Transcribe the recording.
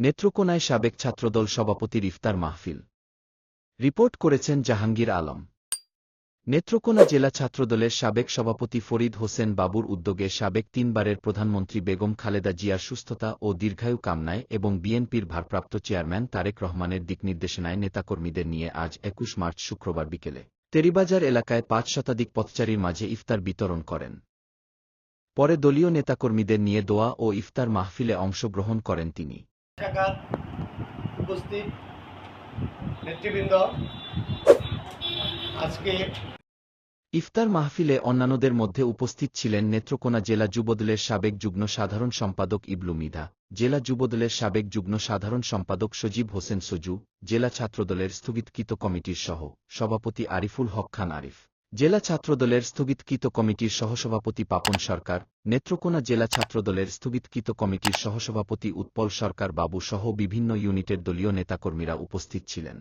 নেত্রকোনায় সাবেক ছাত্রদল সভাপতির ইফতার মাহফিল। রিপোর্ট করেছেন জাহাঙ্গীর আলম। নেত্রকোনা জেলা ছাত্রদলের সাবেক সভাপতি ফরিদ হোসেন বাবুর উদ্যোগে সাবেক তিনবারের প্রধানমন্ত্রী বেগম খালেদা জিয়ার সুস্থতা ও দীর্ঘায়ু কামনায় এবং বিএনপির ভারপ্রাপ্ত চেয়ারম্যান তারেক রহমানের দিকনির্দেশনায় নেতাকর্মীদের নিয়ে আজ একুশ মার্চ শুক্রবার বিকেলে তেরিবাজার এলাকায় পাঁচ শতাধিক পথচারীর মাঝে ইফতার বিতরণ করেন। পরে দলীয় নেতাকর্মীদের নিয়ে দোয়া ও ইফতার মাহফিলে অংশগ্রহণ করেন তিনি। শাখার উপস্থিত নেতৃবৃন্দ। আজকে ইফতার মাহফিলে অন্যান্যদের মধ্যে উপস্থিত ছিলেন নেত্রকোনা জেলা যুবদলের সাবেক যুগ্ম সাধারণ সম্পাদক ইবলু মিধা, জেলা যুবদলের সাবেক যুগ্ম সাধারণ সম্পাদক সজীব হোসেন সজু, জেলা ছাত্রদলের স্থগিতকৃত কমিটির সহ সভাপতি আরিফুল হক খান আরিফ। জেলা ছাত্রদলের স্থগিতকৃত কমিটির সহসভাপতি পাপন সরকার, নেত্রকোনা জেলা ছাত্রদলের স্থগিতকৃত কমিটির সহসভাপতি উৎপল সরকার বাবু সহ বিভিন্ন ইউনিটের দলীয় নেতাকর্মীরা উপস্থিত ছিলেন।